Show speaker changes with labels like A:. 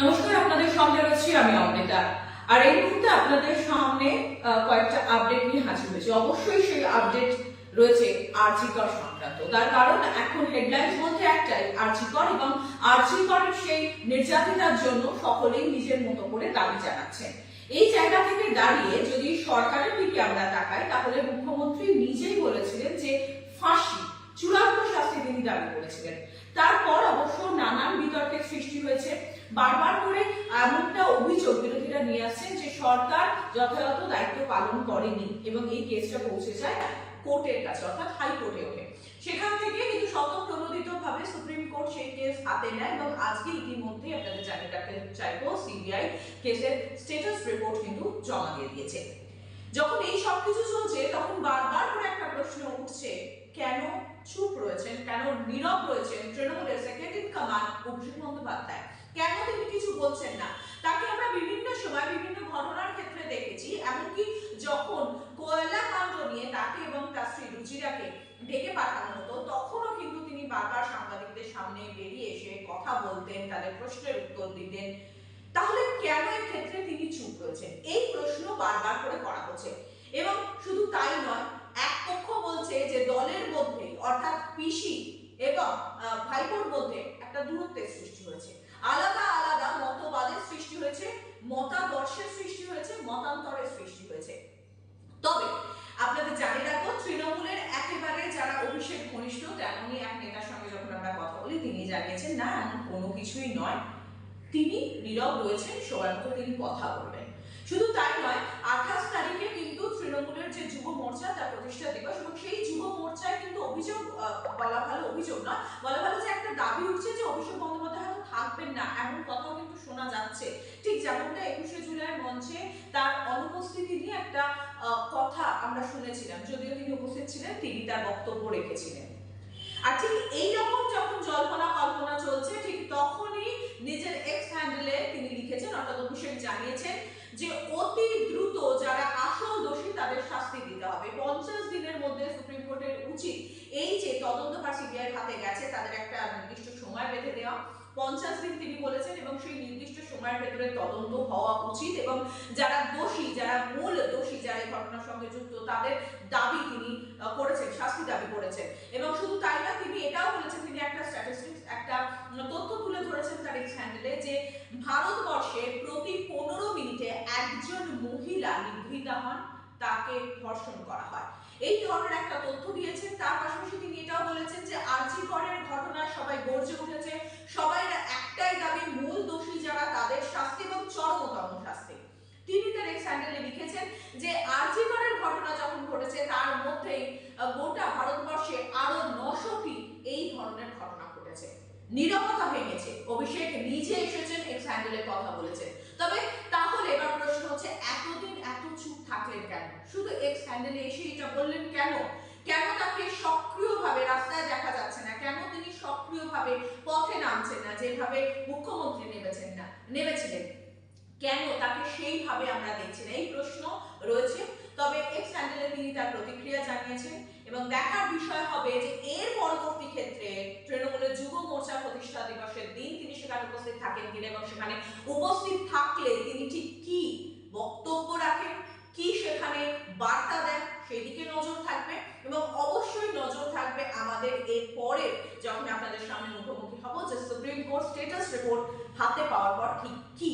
A: নমস্কার, আপনাদের সঙ্গে রয়েছি আমি অমৃতা। আর এই মুহূর্তে আপনাদের সামনে কয়েকটা আপডেট নিয়ে হাজির হয়েছে। অবশ্যই সেই আপডেট রয়েছে আর্জিকর সংক্রান্ত। তার কারণ এখন হেডলাইন্স বলতে একটাই, আর্জিকর এবং আর্জিকরের সেই নির্যাতিতার জন্য সকলেই নিজের মতো করে দাবি জানাচ্ছেন। এই জায়গা থেকে দাঁড়িয়ে যদি সরকারের দিকে আমরা তাকাই, তাহলে মুখ্যমন্ত্রী নিজেই বলেছিলেন যে ফাঁসি, চূড়ান্ত শাস্তি তিনি দাবি করেছিলেন। তারপর অবশ্য নানান বিতর্কের সৃষ্টি হয়েছে। বারবার করে এমনটা অভিযোগ বিরোধীরা নিয়ে আসছেন যে সরকার যথাযথ দায়িত্ব পালন করেনি এবং এই কেসটা পৌঁছে যায় কোর্টের কাছে, অর্থাৎ হাইকোর্টে ওঠে। সেখান থেকে কিন্তু স্বতঃপ্রণোদিত ভাবে সুপ্রিম কোর্ট সেই কেস হাতে নেয় এবং আজকে ইতিমধ্যে আপনাদের জানিয়ে রাখতে চাইব, সিবিআই কেসের স্টেটাস রিপোর্ট কিন্তু জমা দিয়ে দিয়েছে। যখন এই সবকিছু চলছে, তখন বারবার করে একটা প্রশ্ন উঠছে, কেন চুপ রয়েছেন, কেন নীরব রয়েছেন তৃণমূলের second in command Abhishek Bandyopadhyay? কেন তিনি কিছু বলছেন না? তাকে আমরা বিভিন্ন সময় বিভিন্ন ঘটনার ক্ষেত্রে দেখেছি, এমনকি যখন কয়লা কাণ্ড নিয়ে তাকে এবং তার স্ত্রী রুচিরাকে ডেকে পাঠানো হতো, তখনও কিন্তু তিনি বারবার সাংবাদিকদের সামনে বেরিয়ে এসে কথা বলতেন, তাদের প্রশ্নের উত্তর দিতেন। তাহলে কেন ক্ষেত্রে তিনি চুপ রয়েছেন? এই প্রশ্ন বারবার করে করা হচ্ছে। এবং শুধু তাই নয়, এক পক্ষ বলছে যে দলের মধ্যে, অর্থাৎ পিসি এবং ভাইপোর মধ্যে একটা দূরত্বের সৃষ্টি হয়েছে। আলাদা আলাদা মতবাদের সৃষ্টি হয়েছে, মতাদর্শের সৃষ্টি হয়েছে, মতান্তরের সৃষ্টি হয়েছে। তবে আপনাদের জানিয়ে রাখব, তৃণমূলের একেবারে যারা অভিষেক ঘনিষ্ঠ, তেমনই এক নেতার সঙ্গে যখন আমরা কথা বলি, তিনি জানিয়েছেন, না, এমন কোনো কিছুই নয়। তিনি নীরব রয়েছেন সময় মতো তিনি কথা বলবেন। শুধু তাই নয়, আঠাশ তারিখে কিন্তু তৃণমূলের যে যুব মোর্চা, তার প্রতিষ্ঠা দিবস, এবং সেই যুব মোর্চায় যেমনটা একুশে জুলাই মঞ্চে তার অনুপস্থিতি নিয়ে একটা কথা আমরা শুনেছিলাম। যদিও তিনি উপস্থিত ছিলেন, তিনি তার বক্তব্য রেখেছিলেন। আর ঠিক এইরকম যখন জল্পনা কল্পনা চলছে, ঠিক তখনই নিজের এক্স হ্যান্ডেলে তিনি লিখেছেন, অর্থাৎ অভিষেক জানিয়েছেন যে অতি দ্রুত যারা আসল দোষী তাদের শাস্তি দিতে হবে। পঞ্চাশ দিনের মধ্যে সুপ্রিম কোর্টের উচিত এই যে তদন্তভার সিবিআই হাতে গেছে, তাদের একটা নির্দিষ্ট সময় বেঁধে দেওয়া। পঞ্চাশ দিন তিনি বলেছেন এবং সেই নির্দিষ্ট সময়ের ভেতরে তদন্ত হওয়া উচিত এবং যারা দোষী, যারা মূল দোষী, যারা এই ঘটনার সঙ্গে যুক্ত, তাদের দাবি তিনি করেছেন, শাস্তি দাবি করেছেন। এবং শুধু তাই না, তিনি এটাও বলেছেন, তিনি একটা স্ট্যাটিস্টিক্স একটা তথ্য তুলে ধরেছেন তার এই হ্যান্ডেলে যে ভারতবর্ষে প্রতি পনেরো মিনিটে একজন মহিলা নিগৃহীতা হন, তাকে ধর্ষণ করা হয়। এই ধরনের একটা তথ্য দিয়েছেন, তার পাশাপাশি তিনি এটাও বলেছেন যে আরজি করের ঘটনায় সবাই গর্জে উঠেছে সবাই একটাই দাবি মূল দোষী যারা তাদের শাস্তি এবং চরমতম শাস্তি তিনি তার এক্স হ্যান্ডেলে লিখেছেন যে আরজিকরের ঘটনা যখন ঘটেছে, তার মধ্যেই গোটা ভারতবর্ষে আরও নশোটি এই ধরনের ঘটনা ঘটেছে। নীরবতা ভেঙেছে। অভিষেক নিজে এসেছেন এক্স হ্যান্ডেলে কথা বলেছেন। তবে তাহলে এবার প্রশ্ন হচ্ছে, এতদিন এত চুপ থাকলেন কেন? শুধু এক্স হ্যান্ডেলে এসে এটা বললেন কেন? কেন তাকে সক্রিয়ভাবে, রাস্তায় দেখা যাচ্ছে না? কেন তিনি সক্রিয়ভাবে পথে নামছেন না? যেভাবে মুখ্যমন্ত্রী নেমেছেন না নেমেছিলেন কেন তাকে সেইভাবে আমরা দেখছি না? এই প্রশ্ন রয়েছে। তবে এক্স হ্যান্ডেলে তিনি তার প্রতিক্রিয়া জানিয়েছেন এবং দেখার বিষয় হবে যে এর পরবর্তী ক্ষেত্রে তৃণমূলের যুব মোর্চা প্রতিষ্ঠা দিবসের দিন তিনি সেখানে উপস্থিত থাকেন কিনা এবং সেখানে উপস্থিত থাকলে তিনি ঠিক কি বক্তব্য রাখেন, কি সেখানে বার্তা দেন, সেদিকে নজর থাকবে এবং অবশ্যই নজর থাকবে আমাদের এর পরে যখন আপনাদের সামনে মুখোমুখি হব যে সুপ্রিম কোর্ট স্টেটাস রিপোর্ট হাতে পাওয়ার পর ঠিক কি